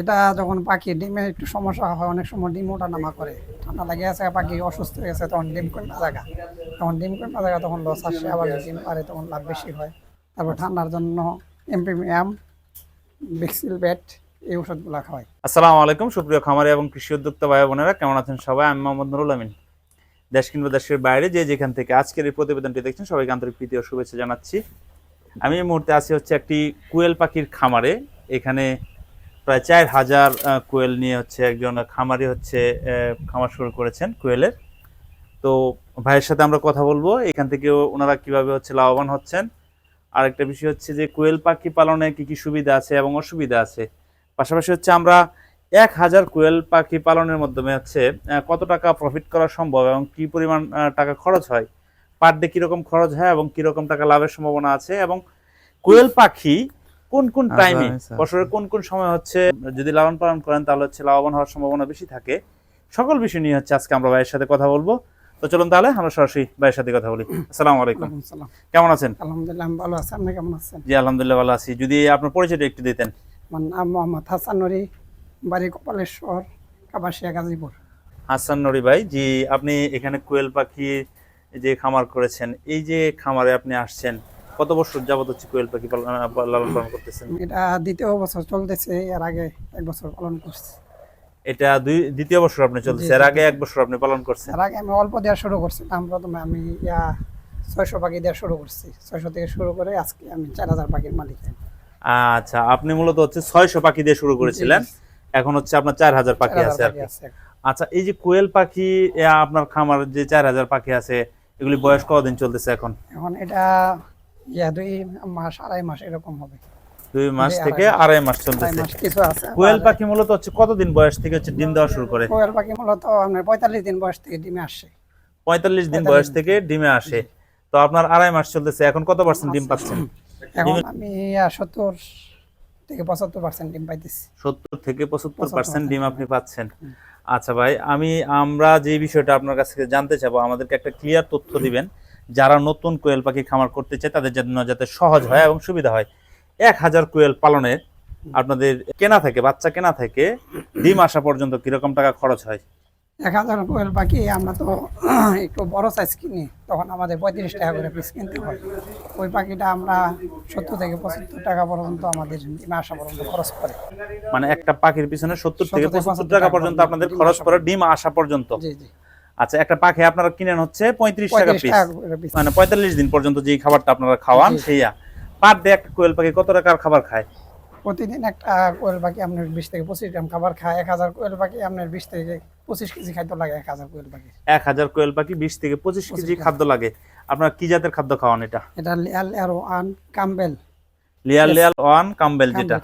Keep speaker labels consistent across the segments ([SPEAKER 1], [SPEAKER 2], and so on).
[SPEAKER 1] এটা যখন পাখি ডিমে একটু সমস্যা হয়, অনেক সময় ডিম ওঠা নামা করে। ঠান্ডা লাগে আছে, পাখি অসুস্থ হয়ে গেছে, তখন ডিম কমে জায়গা তখন ডিম কমে জায়গা তখন লস আসে, আবার ডিম পারে তখন লাভ বেশি হয়। তারপর ঠান্ডার জন্য এমপিমিয়াম বিক্সিল বেট এই ওষুধগুলো খাওয়াই।
[SPEAKER 2] আসসালামু আলাইকুম, সুপ্রিয় খামারি এবং কৃষি উদ্যোক্তা ভাই বোনেরা, কেমন আছেন সবাই? আমি মোহাম্মদ নুরুল আমিন। দেশ কিংবা দেশের বাইরে যে যেখান থেকে আজকের এই প্রতিবেদনটি দেখছেন, সবাইকে আন্তরিক প্রীতি ও শুভেচ্ছা জানাচ্ছি। আমি এই মুহূর্তে আছি হচ্ছে একটি কুয়েল পাখির খামারে। এখানে প্রায় চার হাজার কোয়েল নিয়ে হচ্ছে একজন খামারি হচ্ছে খামার শুরু করেছেন কোয়েলের। তো ভাইয়ের সাথে আমরা কথা বলব। এখান থেকে ওনারা কীভাবে হচ্ছে লাভবান হচ্ছেন। আর একটা বিষয় হচ্ছে যে কোয়েল পাখি পালনে কি কি সুবিধা আছে এবং অসুবিধা আছে। পাশাপাশি হচ্ছে আমরা এক হাজার কোয়েল পাখি পালনের মাধ্যমে হচ্ছে কত টাকা প্রফিট করা সম্ভব এবং কি পরিমাণ টাকা খরচ হয়। পার ডে কীরকম খরচ হয় এবং কীরকম টাকা লাভের সম্ভাবনা আছে এবং কোয়েল পাখি কোন কোন
[SPEAKER 3] আচ্ছা,
[SPEAKER 2] টাইমে
[SPEAKER 3] আচ্ছা।
[SPEAKER 2] বছরের কোন কোন সময় হচ্ছে যদি লালন পালন করেন তাহলে হচ্ছে লাভবান হওয়ার সম্ভাবনা বেশি থাকে। সকল বিষয় নিয়ে হচ্ছে আজকে আমরা ভাইয়ের সাথে কথা বলব। তো চলুন তাহলে আমরা সরাসরি ভাইয়ের সাথে কথা বলি। আসসালামু আলাইকুম। কেমন আছেন?
[SPEAKER 1] আলহামদুলিল্লাহ আমি ভালো আছি। আপনি কেমন আছেন?
[SPEAKER 2] জি আলহামদুলিল্লাহ ভালো আছি। যদি আপনার পরিচয়টা একটু দিতেন।
[SPEAKER 1] আমার নাম মোহাম্মদ হাসান নুরি বাড়ি কপালেশ্বর কাবাসিয়া গাজীপুর।
[SPEAKER 2] হাসান নরি ভাই জি আপনি এখানে কোয়েল পাখি যে খামার করেছেন এই যে খামারে আপনি আসছেন কত বছর যাবত হচ্ছে কোয়েল পাখি লালন পালন করতেছেন?
[SPEAKER 1] এটা দ্বিতীয় বছর চলতেছে এর আগে এক বছর পালন করছি।
[SPEAKER 2] এটা দুই দ্বিতীয় বছর আপনি চলতেছে এর আগে এক বছর আপনি পালন করছেন?
[SPEAKER 1] এর আগে আমি অল্প দেওয়া শুরু করছি করছিলাম প্রথমে আমি ইয়া ছয়শো পাখি দেওয়া শুরু করছি। ছয়শো থেকে শুরু করে আজকে আমি চার হাজার পাখির মালিক।
[SPEAKER 2] আচ্ছা আপনি মূলত হচ্ছে ছয়শো পাখি দিয়ে শুরু করেছিলেন এখন হচ্ছে আপনার চার হাজার পাখি আছে আর আচ্ছা এই যে কোয়েল পাখি আপনার খামার যে চার হাজার পাখি আছে এগুলি বয়স কতদিন চলতেছে এখন?
[SPEAKER 1] এখন এটা ইয়া দুই মাস আড়াই মাস এরকম হবে।
[SPEAKER 2] দুই মাস থেকে
[SPEAKER 1] আড়াই
[SPEAKER 2] মাস চলতেছে।
[SPEAKER 1] কিছু আছে।
[SPEAKER 2] কোয়েল পাখি মূলত হচ্ছে কতদিন বয়স থেকে হচ্ছে ডিম দেওয়া শুরু করে?
[SPEAKER 1] কোয়েল পাখি মূলত আপনার পঁয়তাল্লিশ দিন বয়স থেকে ডিমে আসছে
[SPEAKER 2] পঁয়তাল্লিশ দিন বয়স থেকে ডিমে আসে। তো আপনার আড়াই মাস চলতেছে এখন কত পার্সেন্ট ডিম পাচ্ছেন?
[SPEAKER 1] এখন আমি সত্তর থেকে পঁচাত্তর পার্সেন্ট ডিম পাইতেছি।
[SPEAKER 2] সত্তর থেকে পঁচাত্তর পার্সেন্ট ডিম আপনি পাচ্ছেন। আচ্ছা ভাই আমি আমরা যে বিষয়টা আপনার কাছ থেকে জানতে চাবো আমাদেরকে একটা ক্লিয়ার তথ্য দিবেন। যারা নতুন কোয়েল পাখি খামার করতে চায় তাদের জন্য যাতে সহজ হয় এবং সুবিধা হয়। এক হাজার কোয়েল পালনের আপনাদের কেনা থেকে বাচ্চা কেনা থেকে ডিম আসা পর্যন্ত কীরকম টাকা খরচ হয়?
[SPEAKER 1] এক হাজার কোয়েল পাখি আমরা তো একটু বড় সাইজ কিনি তখন আমাদের পঁয়ত্রিশ টাকা করে পিস কিনতে হয়। ওই পাখিটা আমরা সত্তর থেকে পঁচাত্তর টাকা পর্যন্ত আমাদের ডিম আসা পর্যন্ত খরচ করে।
[SPEAKER 2] মানে একটা পাখির পিছনে সত্তর থেকে পঁচাত্তর টাকা
[SPEAKER 1] টাকা
[SPEAKER 2] পর্যন্ত আপনাদের খরচ করে ডিম আসা পর্যন্ত।
[SPEAKER 1] জি জি।
[SPEAKER 2] আচ্ছা একটা পাখি আপনারা কিনেন হচ্ছে পঁয়ত্রিশ টাকা পিস মানে পঁয়তাল্লিশ দিন পর্যন্ত যে খাবারটা আপনারা খাওয়ান সেইয়া। পার ডে একটা কোয়েল পাখি কত টাকার খাবার খায়?
[SPEAKER 1] প্রতিদিন একটা কোয়েল পাখি আপনার বিশ থেকে পঁচিশ গ্রাম খাবার খায়। এক হাজার কোয়েল পাখি আপনার বিশ থেকে পঁচিশ কেজি খাদ্য লাগে এক হাজার কোয়েল পাখি।
[SPEAKER 2] এক হাজার কোয়েল পাখি বিশ থেকে পঁচিশ কেজি। খাদ্য লাগে। আপনার কি জাতের খাদ্য খাওয়ান এটা?
[SPEAKER 1] এটা লেয়ার লেয়ার ওয়ান কাম্বেল।
[SPEAKER 2] লিয়াল. লিয়াল ওয়ান কাম্বেল যেটা।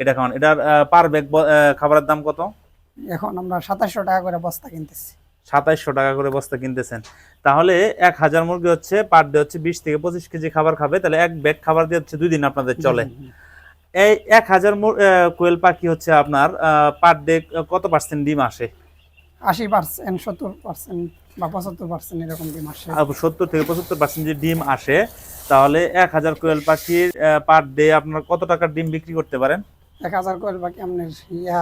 [SPEAKER 2] এটা খাওয়ান। এটার পার ব্যাগ খাবারের দাম কত?
[SPEAKER 1] এখন আমরা সাতাশশো টাকা করে বস্তা কিনতেছি।
[SPEAKER 2] সাতাইশশো টাকা করে বস্তা কিনতেছেন। তাহলে এক হাজার মুরগি হচ্ছে পার ডে হচ্ছে বিশ থেকে পঁচিশ কেজি খাবার খাবে তাহলে এক ব্যাগ খাবার দিয়ে হচ্ছে দুই দিন আপনাদের চলে। এই এক হাজার কোয়েল পাখি হচ্ছে আপনার পার ডে কত পার্সেন্ট ডিম আসে?
[SPEAKER 1] আশি পার্সেন্ট সত্তর পার্সেন্ট বা পঁচাত্তর পার্সেন্ট এরকম ডিম আসে।
[SPEAKER 2] সত্তর থেকে পঁচাত্তর পার্সেন্ট যে ডিম আসে তাহলে এক হাজার কোয়েল পাখির পার ডে আপনার কত টাকার ডিম বিক্রি করতে পারেন?
[SPEAKER 1] এক হাজার কোয়েল পাখি আপনার ইয়া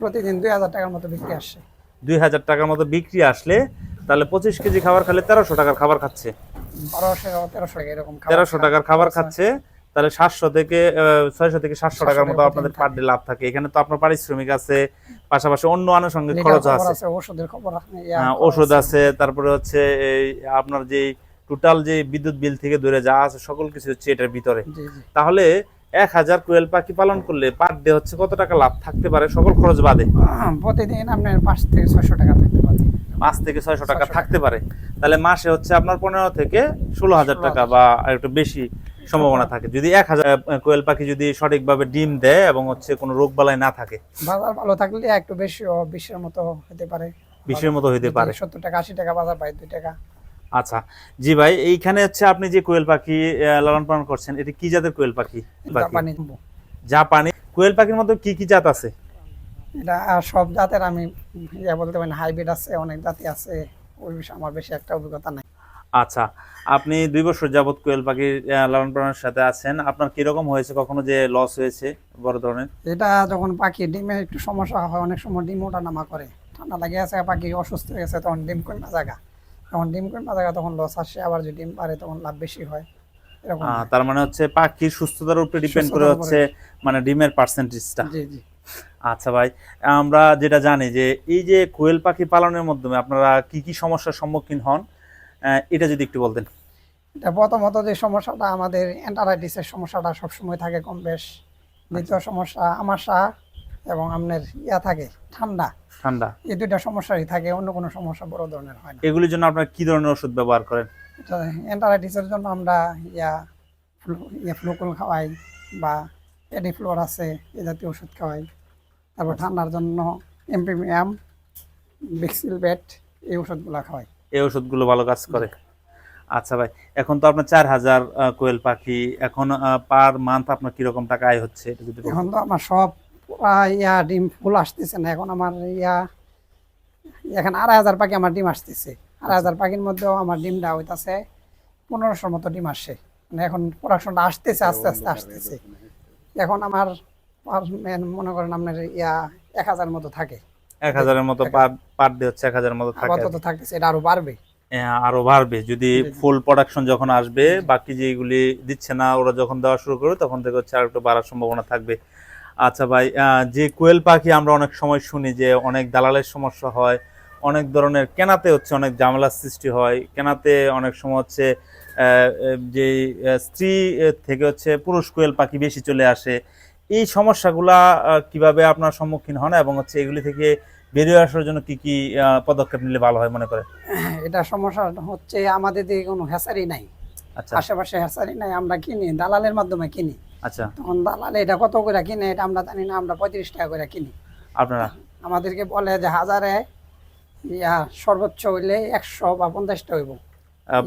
[SPEAKER 1] প্রতিদিন দুই হাজার টাকার মতো বিক্রি আসে।
[SPEAKER 2] দুই হাজার টাকার মতো বিক্রি আসলে তাহলে পঁচিশ কেজি খাবার খেলে তেরোশো টাকার খাবার খাচ্ছে।
[SPEAKER 1] তেরোশো।
[SPEAKER 2] টাকার খাবার খাচ্ছে তাহলে সাতশো থেকে ছয়শো থেকে সাতশো টাকার মতো আপনাদের পার ডে লাভ থাকে। এখানে তো আপনার পারিশ্রমিক আছে পাশাপাশি অন্য আনুষঙ্গিক খরচ আছে। হ্যাঁ, ওষুধ আছে। তারপরে হচ্ছে এই আপনার যে টোটাল যে বিদ্যুৎ বিল থেকে দূরে যা আছে সকল কিছু হচ্ছে এটার ভিতরে। তাহলে এক হাজার কোয়েল পাখি পালন করলে পার ডে হচ্ছে কত টাকা লাভ? থাকতে পারে সকল খরচ বাদে।
[SPEAKER 1] প্রতিদিন আপনার পাঁচ থেকে ছয়শো টাকা থাকতে পারে।
[SPEAKER 2] পাঁচ থেকে ছয়শো টাকা থাকতে পারে। তাহলে মাসে হচ্ছে আপনার পনেরো থেকে ষোলো হাজার টাকা বা একটু বেশি সম্ভাবনা থাকে। যদি এক হাজার কোয়েল পাখি যদি সঠিকভাবে ডিম দেয় এবং হচ্ছে কোনো রোগ বালাই না থাকে।
[SPEAKER 1] বাজার ভালো থাকলে একটু বেশি বিশের মতো হতে পারে।
[SPEAKER 2] বিশের মতো হইতে পারে।
[SPEAKER 1] সত্তর টাকা আশি টাকা বাজার পাই দুই টাকা।
[SPEAKER 2] আচ্ছা জি ভাই এইখানে হচ্ছে আপনি যে কোয়েল পাখি লালন পালন করছেন এটা কি জাতের কোয়েল পাখি?
[SPEAKER 1] জাপানি।
[SPEAKER 2] কোয়েল পাখির মধ্যে কি কি জাত আছে?
[SPEAKER 1] এটা সব জাতের আমি ইয়া বলতে পারি হাইব্রিড আছে অনেক জাতি আছে ওই বিষয়ে আমার বেশি একটা অভিজ্ঞতা নাই।
[SPEAKER 2] আচ্ছা আপনি দুই বছর যাবত কোয়েল পাখি লালন পালনের সাথে আছেন আপনার কীরকম হয়েছে কখনো যে লস হয়েছে বড় ধরনের?
[SPEAKER 1] এটা যখন পাখি ডিমে একটু সমস্যা হয় অনেক সময় ডিম ওঠা নামা করে ঠান্ডা লাগে আছে পাখি অসুস্থ হয়ে গেছে তখন ডিম কমা জায়গা। তখন ডিম কমা জায়গা তখন লস আসে আবার যদি ডিম পারে তখন লাভ বেশি হয়। এরকম
[SPEAKER 2] তার মানে হচ্ছে পাখির সুস্থতার উপরে ডিপেন্ড করে হচ্ছে মানে ডিমের পার্সেন্টেজটা
[SPEAKER 1] জি জি।
[SPEAKER 2] আচ্ছা ভাই আমরা যেটা জানি যে এই যে কোয়েল পাখি পালনের মাধ্যমে আপনারা কি কি সমস্যার সম্মুখীন হন এটা যদি একটু বলতেন।
[SPEAKER 1] এটা প্রথমত যে সমস্যাটা আমাদের এন্টারাইটিসের সমস্যাটা সবসময় থাকে কম বেশ। দ্বিতীয় সমস্যা আমাশা এবং আপনার ইয়া থাকে ঠান্ডা।
[SPEAKER 2] ঠান্ডা।
[SPEAKER 1] এই দুইটা সমস্যাই থাকে অন্য কোনো সমস্যা বড় ধরনের হয় না।
[SPEAKER 2] এগুলির জন্য আপনারা কি ধরনের ওষুধ ব্যবহার করেন?
[SPEAKER 1] এন্টারাইটিসের জন্য আমরা ইয়া ইয়া ফ্লুকুল খাওয়াই বা এডিফ্লোর আছে এ জাতীয় ওষুধ খাওয়াই। তারপর ঠান্ডার জন্য এমপিমিয়াম বিক্সিল বেট এই ওষুধগুলো খাওয়াই।
[SPEAKER 2] এই ওষুধগুলো ভালো কাজ করে। আচ্ছা ভাই এখন তো আপনার চার হাজার কোয়েল পাখি এখন পার মান্থ আপনার কীরকম টাকা আয় হচ্ছে? এটা যদি
[SPEAKER 1] এখন তো আমার সব ইয়া ডিম ফুল আসতেছে না। এখন আমার ইয়া এখন আড়াই হাজার পাখি আমার ডিম আসতেছে। আড়াই হাজার পাখির মধ্যেও আমার ডিমটা হইতাছে পনেরোশোর মতো ডিম আসছে মানে এখন প্রোডাকশনটা আসতেছে আস্তে আস্তে আসতেছে। এখন আমার পার মনে করেন আপনার ইয়া এক হাজার মতো থাকে।
[SPEAKER 2] এক হাজারের মতো পার ডে হচ্ছে এক হাজারের মতো থাকে।
[SPEAKER 1] আপাতত থাকতেছে এটা আরও বাড়বে।
[SPEAKER 2] আরও বাড়বে। যদি। ফুল প্রোডাকশন যখন আসবে বাকি যেগুলি দিচ্ছে না ওরা যখন দেওয়া শুরু করবে তখন থেকে হচ্ছে আর একটু বাড়ার সম্ভাবনা থাকবে। আচ্ছা ভাই যে কোয়েল পাখি আমরা অনেক সময় শুনি যে অনেক দালালের সমস্যা হয় অনেক ধরনের কেনাতে হচ্ছে অনেক ঝামেলার সৃষ্টি হয়। কেনাতে অনেক সময় হচ্ছে যে স্ত্রী থেকে হচ্ছে পুরুষ কোয়েল পাখি বেশি চলে আসে। এই সমস্যাগুলা কীভাবে আপনার সম্মুখীন হন এবং হচ্ছে এগুলি থেকে বেরিয়ে আসার জন্য কি কি পদক্ষেপ নিলে ভালো হয় মনে করে
[SPEAKER 1] এটা সমস্যা হচ্ছে আমাদের দিকে কোনো হ্যাসারি নাই।
[SPEAKER 2] আচ্ছা।
[SPEAKER 1] আশেপাশে হ্যাসারি নাই আমরা কিনি দালালের মাধ্যমে কিনি।
[SPEAKER 2] আচ্ছা।
[SPEAKER 1] তখন দালাল এটা কত করে কিনে এটা আমরা জানি না আমরা পঁয়ত্রিশ টাকা করে কিনি।
[SPEAKER 2] আপনারা?
[SPEAKER 1] আমাদেরকে বলে যে হাজারে ইয়া সর্বোচ্চ হইলে একশো বা পঞ্চাশটা হইব।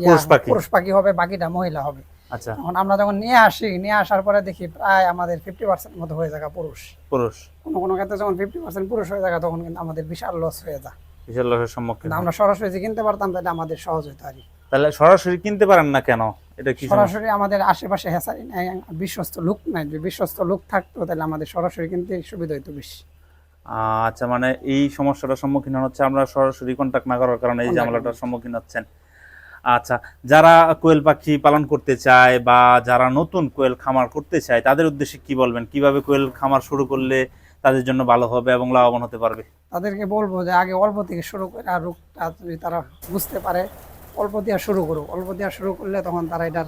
[SPEAKER 2] পুরুষ পাখি?
[SPEAKER 1] পুরুষ পাখি হবে বাকিটা মহিলা হবে।
[SPEAKER 2] আচ্ছা।
[SPEAKER 1] তখন আমরা যখন নিয়ে আসি নিয়ে আসার পরে দেখি প্রায় আমাদের ফিফটি পার্সেন্ট মতো হয়ে যায় পুরুষ।
[SPEAKER 2] পুরুষ।
[SPEAKER 1] কোনো কোনো ক্ষেত্রে যখন ফিফটি পার্সেন্ট পুরুষ হয়ে যায় তখন কিন্তু আমাদের বিশাল লস হয়ে যায়।
[SPEAKER 2] বিশাল লসের সম্মুখীন
[SPEAKER 1] আমরা সরাসরি যে কিনতে পারতাম তাহলে আমাদের সহজ হতো আর
[SPEAKER 2] তাহলে সরাসরি কিনতে পারেন না কেন? এটা কি
[SPEAKER 1] সরাসরি আমাদের আশেপাশে হেসারি নাই বিশ্বস্ত লোক নাই। যে বিশ্বস্ত লোক থাকতো তাহলে আমাদের সরাসরি কিনতে সুবিধা হইতো বেশি।
[SPEAKER 2] আচ্ছা মানে এই সমস্যাটার সম্মুখীন হচ্ছে আমরা সরাসরি কন্ট্যাক্ট না করার কারণে এই ঝামেলাটার সম্মুখীন হচ্ছেন। আচ্ছা যারা কোয়েল পাখি পালন করতে চায় বা যারা নতুন কোয়েল খামার করতে চায় তাদের উদ্দেশ্যে কি বলবেন? কীভাবে কোয়েল খামার শুরু করলে তাদের জন্য ভালো হবে এবং লাভবান হতে পারবে?
[SPEAKER 1] তাদেরকে বলব যে আগে অল্প থেকে শুরু করে আর রোগটা যদি তারা বুঝতে পারে অল্প দেওয়া শুরু করুক অল্প দেওয়া শুরু করলে তখন তারা এটার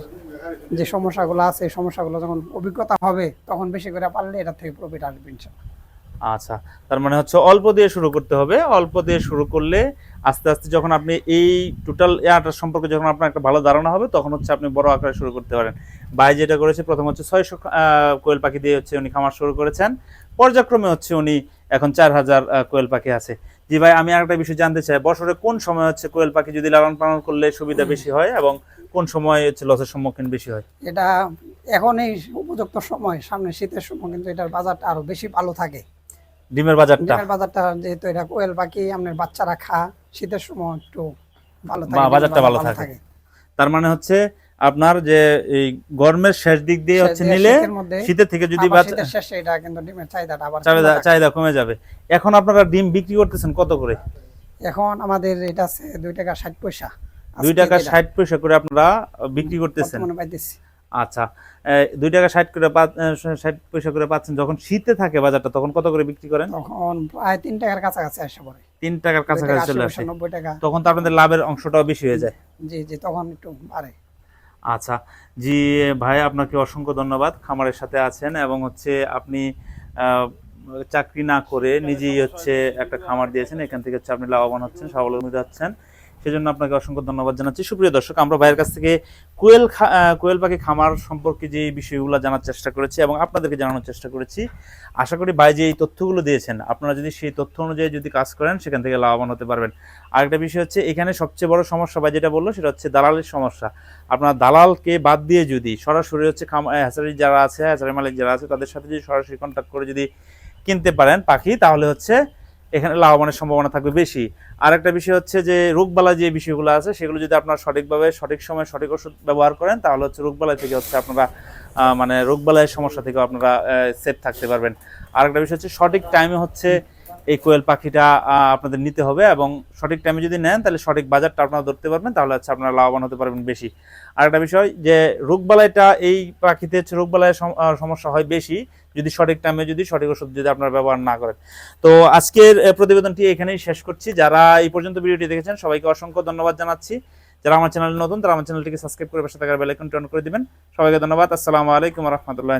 [SPEAKER 1] যে সমস্যাগুলো আছে, এই সমস্যাগুলো যখন অভিজ্ঞতা হবে, তখন বেশি করে পারলে এটার থেকে প্রফিট আসবে
[SPEAKER 2] আচ্ছা তার মানে হচ্ছে অল্প দিয়ে শুরু করতে হবে। অল্প দিয়ে শুরু করলে আস্তে আস্তে যখন আপনি এই টোটাল ইয়াটার সম্পর্কে যখন আপনার একটা ভালো ধারণা হবে, তখন হচ্ছে আপনি বড় আকারে শুরু করতে পারেন। ভাই যেটা করেছে, প্রথম হচ্ছে ছয়শো কোয়েল পাখি দিয়ে হচ্ছে উনি খামার শুরু করেছেন। পর্যায়ক্রমে হচ্ছে উনি এখন চার হাজার কোয়েল পাখি আছে। জি ভাই আমি আরেকটা বিষয় জানতে চাই। বছরে কোন সময় হচ্ছে কোয়েল পাখি যদি লালন পালন করলে সুবিধা বেশি হয় এবং কোন সময় হচ্ছে লসের সম্মুখীন বেশি হয়?
[SPEAKER 1] এটা এখনই উপযুক্ত সময় সামনে শীতের সময় কিন্তু এটার বাজারটা আরও বেশি ভালো থাকে।
[SPEAKER 2] ডিমের বাজারটা?
[SPEAKER 1] ডিমের বাজারটা যেহেতু এটা কোয়েল পাখি আপনার বাচ্চারা খা শীতের সময় একটু ভালো থাকে
[SPEAKER 2] বাজারটা ভালো থাকে। তার মানে হচ্ছে আপনার যে এই গরমের শেষ দিক দিয়ে হচ্ছে
[SPEAKER 1] শীতের-
[SPEAKER 2] নিলে
[SPEAKER 1] শীতের
[SPEAKER 2] থেকে যদি চাহিদা
[SPEAKER 1] কমে
[SPEAKER 2] যাবে। এখন আপনারা ডিম বিক্রি করতেছেন কত করে?
[SPEAKER 1] এখন আমাদের এটা আছে দুই টাকা ষাট পয়সা।
[SPEAKER 2] দুই টাকা ষাট পয়সা করে আপনারা বিক্রি করতেছেন। আচ্ছা দুই টাকা ষাট করে ষাট পয়সা করে পাচ্ছেন। যখন শীতে থাকে বাজারটা তখন কত করে বিক্রি করেন?
[SPEAKER 1] তখন প্রায় তিন টাকার কাছাকাছি আসে পড়ে
[SPEAKER 2] তিন টাকার কাছাকাছি চলে আসে। তখন তো আপনাদের লাভের অংশটাও বেশি হয়ে যায়।
[SPEAKER 1] জি জি তখন একটু বাড়ে।
[SPEAKER 2] আচ্ছা জি ভাই আপনাকে অসংখ্য ধন্যবাদ খামারের সাথে আছেন এবং হচ্ছে আপনি চাকরি না করে নিজেই হচ্ছে একটা খামার দিয়েছেন এখান থেকে হচ্ছে আপনি লাভবান হচ্ছেন স্বাবলম্বী হচ্ছেন। সেজন্য আপনাকে অসংখ্য ধন্যবাদ জানাচ্ছি। সুপ্রিয় দর্শক, আমরা ভাইয়ের কাছ থেকে কোয়েল কোয়েল পাখি খামার সম্পর্কে যে বিষয়গুলো জানার চেষ্টা করেছি এবং আপনাদেরকে জানানোর চেষ্টা করেছি, আশা করি ভাই যে এই তথ্যগুলো দিয়েছেন, আপনারা যদি সেই তথ্য অনুযায়ী যদি কাজ করেন, সেখান থেকে লাভবান হতে পারবেন। আরেকটা বিষয় হচ্ছে, এখানে সবচেয়ে বড় সমস্যা ভাই যেটা বলল, সেটা হচ্ছে দালালের সমস্যা। আপনার দালালকে বাদ দিয়ে যদি সরাসরি হচ্ছে খাম হ্যাচারি যারা আছে, হ্যাচারি মালিক যারা আছে, তাদের সাথে যদি সরাসরি কন্ট্যাক্ট করে যদি কিনতে পারেন পাখি, তাহলে হচ্ছে এখানে লাভবানের সম্ভাবনা থাকবে বেশি। আর একটা বিষয় হচ্ছে যে রোগবালা যে বিষয়গুলো আছে, সেগুলো যদি আপনারা সঠিকভাবে, সঠিক সময় সঠিক ওষুধ ব্যবহার করেন, তাহলে হচ্ছে রোগবালাই থেকে হচ্ছে আপনারা মানে রোগবালাইয়ের সমস্যা থেকে আপনারা সেফ থাকতে পারবেন। আর একটা বিষয় হচ্ছে সঠিক টাইমে হচ্ছে এই কোয়েল পাখিটা আপনাদের নিতে হবে এবং সঠিক টাইমে যদি নেন, তাহলে সঠিক বাজারটা আপনারা ধরতে পারবেন, তাহলে হচ্ছে আপনারা লাভবান হতে পারবেন বেশি। আর একটা বিষয় যে, রোগবালাইটা এই পাখিতে হচ্ছে রোগবালাইয়ের সম- সমস্যা হয় বেশি যদি সঠিক টাইমে যদি সঠিক ওষুধ যদি আপনারা ব্যবহার না করেন। তো আজকের প্রতিবেদনটি এখানেই শেষ করছি। যারা এই পর্যন্ত ভিডিওটি দেখেছেন, সবাইকে অসংখ্য ধন্যবাদ জানাচ্ছি। যারা আমার চ্যানেল নতুন, তারা আমার চ্যানেলটিকে সাবস্ক্রাইব করে পাশে থাকার বেলাইকন টন করে দিবেন। সবাইকে ধন্যবাদ। আসসালামু আলাইকুম রহমতুল্লাহ